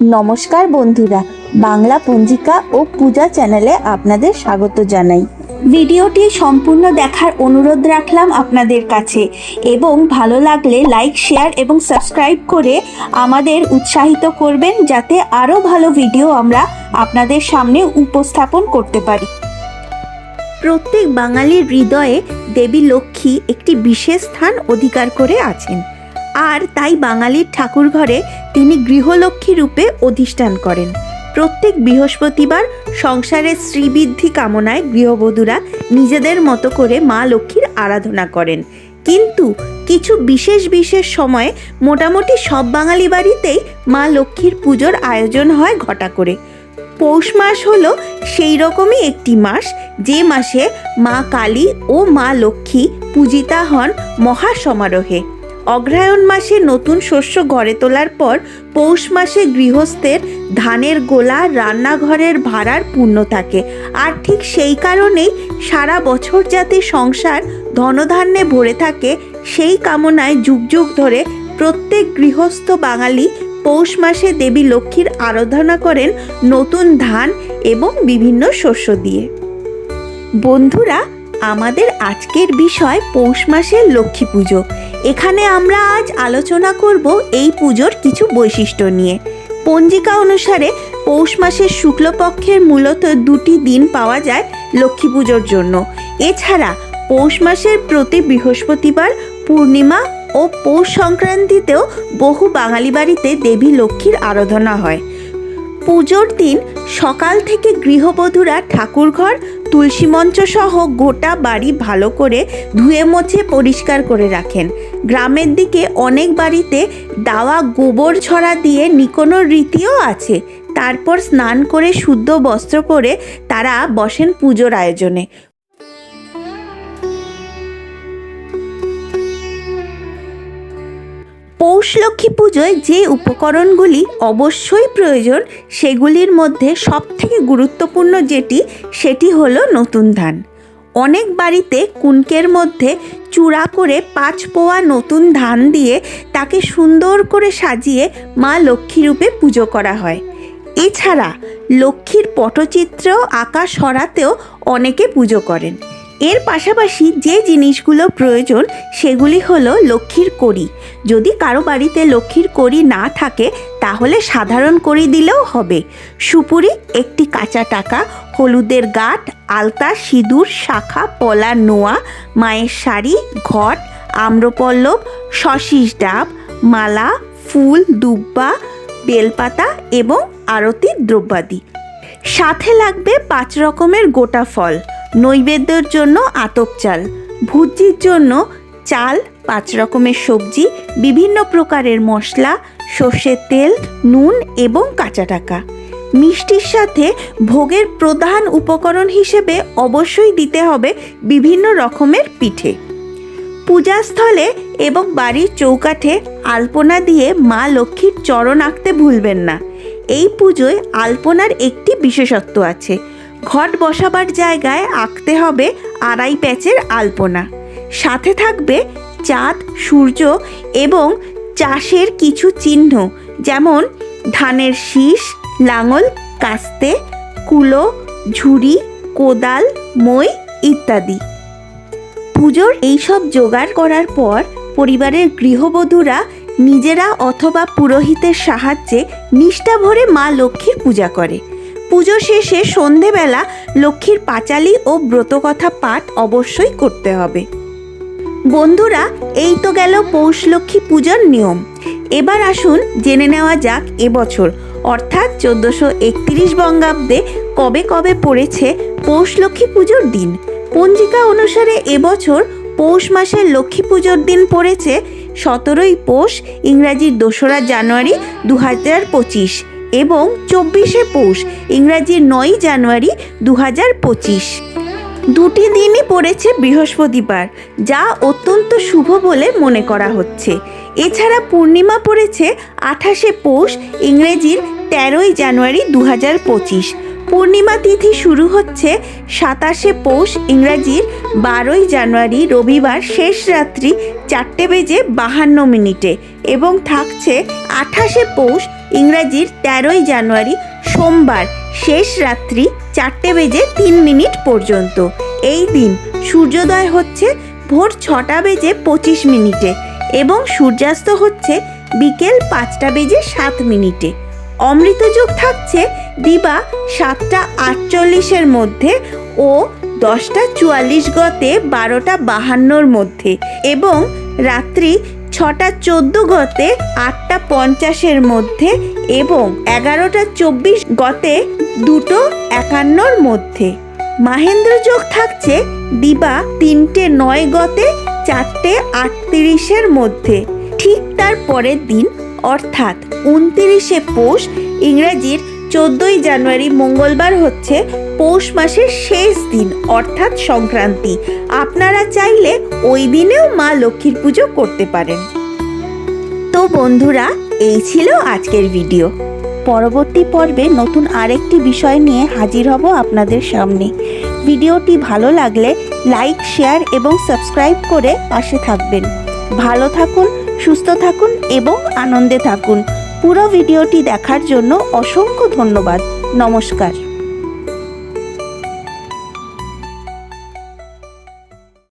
নমস্কার বন্ধুরা, বাংলা পঞ্জিকা ও পূজা চ্যানেলে আপনাদের স্বাগত জানাই। ভিডিওটি সম্পূর্ণ দেখার অনুরোধ রাখলাম আপনাদের কাছে এবং ভালো লাগলে লাইক, শেয়ার এবং সাবস্ক্রাইব করে আমাদের উৎসাহিত করবেন যাতে আরও ভালো ভিডিও আমরা আপনাদের সামনে উপস্থাপন করতে পারি। প্রত্যেক বাঙালির হৃদয়ে দেবী লক্ষ্মী একটি বিশেষ স্থান অধিকার করে আছেন। আর তাই বাঙালির ঠাকুর ঘরে তিনি গৃহলক্ষ্মী রূপে অধিষ্ঠান করেন। প্রত্যেক বৃহস্পতিবার সংসারের শ্রীবৃদ্ধি কামনায় গৃহবধূরা নিজেদের মতো করে মা লক্ষ্মীর আরাধনা করেন। কিন্তু কিছু বিশেষ বিশেষ সময়ে মোটামুটি সব বাঙালি বাড়িতেই মা লক্ষ্মীর পুজোর আয়োজন হয় ঘটা করে। পৌষ মাস হলো সেই রকমই একটি মাস, যে মাসে মা কালী ও মা লক্ষ্মী পূজিতা হন মহা সমারোহে অগ্রহায়ণ মাসে নতুন শস্য ঘরে তোলার পর পৌষ মাসে গৃহস্থের ধানের গোলা রান্নাঘরের ভাড়ার পূর্ণ থাকে। আর ঠিক সেই কারণেই সারা বছর যাতে সংসার ধনধান্যে ভরে থাকে, সেই কামনায় যুগ যুগ ধরে প্রত্যেক গৃহস্থ বাঙালি পৌষ মাসে দেবী লক্ষ্মীর আরাধনা করেন নতুন ধান এবং বিভিন্ন শস্য দিয়ে। বন্ধুরা, আমাদের আজকের বিষয় পৌষ মাসের লক্ষ্মী পুজো। এখানে আমরা আজ আলোচনা করব এই পুজোর কিছু বৈশিষ্ট্য নিয়ে। পঞ্জিকা অনুসারে পৌষ মাসের শুক্লপক্ষের মূলত দুটি দিন পাওয়া যায় লক্ষ্মী পুজোর জন্য। এছাড়া পৌষ মাসের প্রতি বৃহস্পতিবার পূর্ণিমা ও পৌষ সংক্রান্তিতেও বহু বাঙালি বাড়িতে দেবী লক্ষ্মীর আরাধনা হয়। পুজোর দিন সকাল থেকে গৃহবধূরা ঠাকুরঘর তুলসী মঞ্চ সহ গোটা বাড়ি ভালো করে ধুয়ে মোছে পরিষ্কার করে রাখেন। গ্রামের দিকে অনেক বাড়িতে দাওয়া গোবর ছড়া দিয়ে নিকোনোর রীতিও আছে। তারপর স্নান করে শুদ্ধ বস্ত্র পরে তারা বসেন পুজোর আয়োজনে। পৌষ লক্ষ্মী পুজোয় যে উপকরণগুলি অবশ্যই প্রয়োজন, সেগুলির মধ্যে সবথেকে গুরুত্বপূর্ণ যেটি, সেটি হলো নতুন ধান। অনেক বাড়িতে কুনকের মধ্যে চূড়া করে পাঁচ পোয়া নতুন ধান দিয়ে তাকে সুন্দর করে সাজিয়ে মা লক্ষ্মী রূপে পুজো করা হয়। এছাড়া লক্ষ্মীর পটচিত্র আঁকা সরাতেও অনেকে পুজো করেন। এর পাশাপাশি যে জিনিসগুলো প্রয়োজন, সেগুলি হলো লক্ষ্মীর কড়ি। যদি কারও বাড়িতে লক্ষ্মীর কড়ি না থাকে, তাহলে সাধারণ কড়ি দিলেও হবে। সুপুরি, একটি কাঁচা টাকা, হলুদের গাঁট, আলতা, সিঁদুর, শাখা, পলা, নোয়া, মায়ের শাড়ি, ঘট, আম্রপল্লব শশিস ডাব, মালা, ফুল, দুব্বা, বেলপাতা এবং আরতির দ্রব্যাদি। সাথে লাগবে পাঁচ রকমের গোটা ফল। নৈবেদ্যের জন্য আতপ চাল, ভুজির জন্য চাল, পাঁচ রকমের সবজি, বিভিন্ন প্রকারের মশলা, সর্ষের তেল, নুন এবং কাঁচা টাকা। মিষ্টির সাথে ভোগের প্রধান উপকরণ হিসেবে অবশ্যই দিতে হবে বিভিন্ন রকমের পিঠে। পূজাস্থলে এবং বাড়ির চৌকাঠে আলপনা দিয়ে মা লক্ষ্মীর চরণ আঁকতে ভুলবেন না। এই পুজোয় আলপনার একটি বিশেষত্ব আছে ঘট বসাবার জায়গায় আঁকতে হবে আড়াই প্যাচের আলপনা। সাথে থাকবে চাঁদ, সূর্য এবং চাষের কিছু চিহ্ন, যেমন ধানের শীষ, লাঙল, কাস্তে, কুলো, ঝুড়ি, কোদাল, মই ইত্যাদি। পুজোর এইসব জোগাড় করার পর পরিবারের গৃহবধূরা নিজেরা অথবা পুরোহিতের সাহায্যে নিষ্ঠা ভরে মা লক্ষ্মীর পূজা করে। পুজো শেষে সন্ধেবেলা লক্ষ্মীর পাঁচালি ও ব্রতকথা পাঠ অবশ্যই করতে হবে। বন্ধুরা, এই তো গেল পৌষ লক্ষ্মী পূজার নিয়ম। এবার আসুন জেনে নেওয়া যাক এবছর অর্থাৎ চোদ্দোশো একত্রিশ বঙ্গাব্দে কবে কবে পড়েছে পৌষ লক্ষ্মী পুজোর দিন? পঞ্জিকা অনুসারে এবছর পৌষ মাসের লক্ষ্মী পুজোর দিন পড়েছে সতেরোই পৌষ ইংরাজির দোসরা জানুয়ারি দু হাজার পঁচিশ। এবং চব্বিশে পৌষ ইংরাজির নয়ই জানুয়ারি দু হাজার পঁচিশ। দুটি দিনই পড়েছে বৃহস্পতিবার, যা অত্যন্ত শুভ বলে মনে করা হচ্ছে। এছাড়া পূর্ণিমা পড়েছে আঠাশে পৌষ, ইংরেজির তেরোই জানুয়ারি দু হাজার পঁচিশ। পূর্ণিমা তিথি শুরু হচ্ছে সাতাশে পৌষ, ইংরাজির বারোই জানুয়ারি, রবিবার শেষ রাত্রি চারটে বেজে বাহান্ন মিনিটে এবং থাকছে আঠাশে পৌষ ইংরাজির তেরোই জানুয়ারি সোমবার শেষ রাত্রি চারটে বেজে তিন মিনিট পর্যন্ত। এই দিন সূর্যোদয় হচ্ছে ভোর ছটা বেজে পঁচিশ মিনিটে এবং সূর্যাস্ত হচ্ছে বিকেল পাঁচটা বেজে সাত মিনিটে। অমৃতযোগ থাকছে দিবা সাতটা আটচল্লিশের মধ্যে ও দশটা চুয়াল্লিশ গতে বারোটা বাহান্নর মধ্যে এবং রাত্রি ছটা চোদ্দ গতে, আটটা পঞ্চাশের মধ্যে এবং এগারোটা চব্বিশ গতে দুটো একান্নর মধ্যে। মাহেন্দ্র যোগ থাকছে দিবা তিনটে নয় গতে, চারটে আটত্রিশের মধ্যে। ঠিক তার পরের দিন, অর্থাৎ উনতিরিশে পৌষ, ইংরাজির চোদ্দই জানুয়ারি মঙ্গলবার হচ্ছে পৌষ মাসের শেষ দিন, অর্থাৎ সংক্রান্তি। আপনারা চাইলে ওই দিনেও মা লক্ষ্মীর পুজো করতে পারেন। তো বন্ধুরা, এই ছিল আজকের ভিডিও। পরবর্তী পর্বে নতুন আরেকটি বিষয় নিয়ে হাজির হব আপনাদের সামনে। ভিডিওটি ভালো লাগলে লাইক, শেয়ার এবং সাবস্ক্রাইব করে পাশে থাকবেন। ভালো থাকুন, সুস্থ থাকুন এবং আনন্দে থাকুন। পুরো ভিডিওটি দেখার জন্য অসংখ্য ধন্যবাদ। নমস্কার।